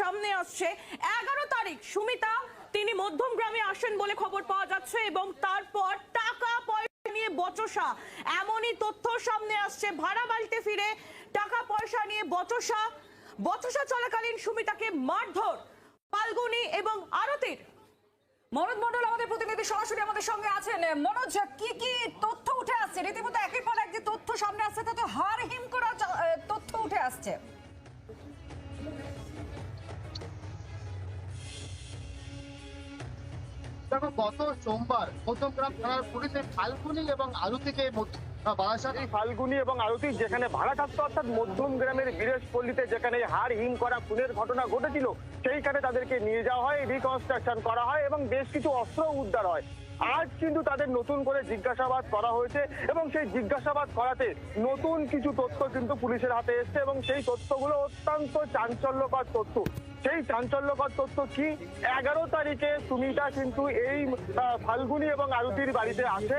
সামনে আসছে। এগারো তারিখ, সুমিতা, তিনি মধ্যম গ্রামে আসেন বলে খবর পাওয়া যাচ্ছে এবং তারপর টাকা পয়সা নিয়ে বচসা। এমনই তথ্য সামনে আসছে। ভাড়া বাড়িতে ফিরে টাকা পয়সা নিয়ে বচসা। বচসা চলাকালীন সুমিতাকে মারধর পালগুনি এবং আরতির। মনোজ মন্ডল আমাদের প্রতিনিধি সরাসরি আমাদের সঙ্গে আছেন। মনোজ, কি কি তথ্য উঠে আসছে? রীতিমতো একের পর এক যে তথ্য সামনে আসছে, তাতে হার হিম করা তথ্য উঠে আসছে। দেখো, গত সোমবার মধ্যমগ্রাম থানার পুলিশে ফাল্গুনি এবং বারাসাত এই ফাল্গুনি এবং আরতি যেখানে ভাড়া থাকতো, অর্থাৎ মধ্যম গ্রামের বীরেশপল্লীতে যেখানে হাড় হিম করা খুনের ঘটনা ঘটেছিল, সেইখানে তাদেরকে নিয়ে যাওয়া হয় রিকনস্ট্রাকশন করা হয় এবং বেশ কিছু অস্ত্র উদ্ধার হয়। আজ কিন্তু তাদের নতুন করে জিজ্ঞাসাবাদ করা হয়েছে এবং সেই জিজ্ঞাসাবাদ করাতে নতুন কিছু তথ্য কিন্তু পুলিশের হাতে এসছে এবং সেই তথ্যগুলো অত্যন্ত চাঞ্চল্যকর তথ্য। সেই চাঞ্চল্যকর তথ্য কি? এগারো তারিখে সুমিতা কিন্তু এই ফাল্গুনি এবং আরতির বাড়িতে আসে।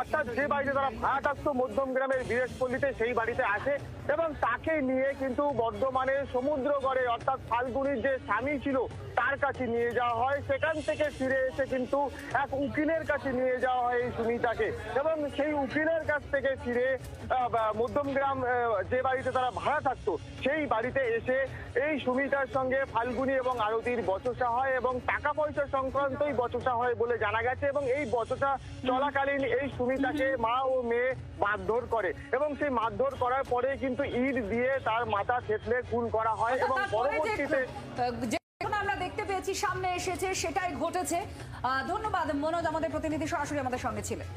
অর্থাৎ যে বাড়িতে তারা ভাড়া থাকতো মধ্যম গ্রামের বীরেশপল্লীতে সেই বাড়িতে আসে এবং তাকে নিয়ে কিন্তু বর্ধমানের সমুদ্রগড়ে, অর্থাৎ ফাল্গুনির যে স্বামী ছিল, তার কাছে নিয়ে যাওয়া হয়। সেখান থেকে ফিরে এসে কিন্তু এক উকিলের কাছে নিয়ে যাওয়া হয় এই সুমিতাকে। এবং সেই উকিলের কাছ থেকে ফিরে মধ্যমগ্রাম যে বাড়িতে তারা ভাড়া থাকতো, সেই বাড়িতে এসে এই সুমিতার সঙ্গে ফাল্গুনি এবং আরতির বচসা হয় এবং টাকা পয়সা সংক্রান্তই বচসা হয় বলে জানা গেছে এবং এই বচসা চলাকালীন এই সুমিতাকে মা ও মেয়ে মারধর করে এবং সেই মারধর করার পরে কিন্তু ইট দিয়ে তার মাথা থেতলে খুন করা হয় এবং তারপরে পরবর্তীতে আমরা দেখতে পেয়েছি সামনে এসেছে সেটাই ঘটেছে। ধন্যবাদ মনোজ আমাদের প্রতিনিধি সরাসরি আমাদের সঙ্গে ছিলেন।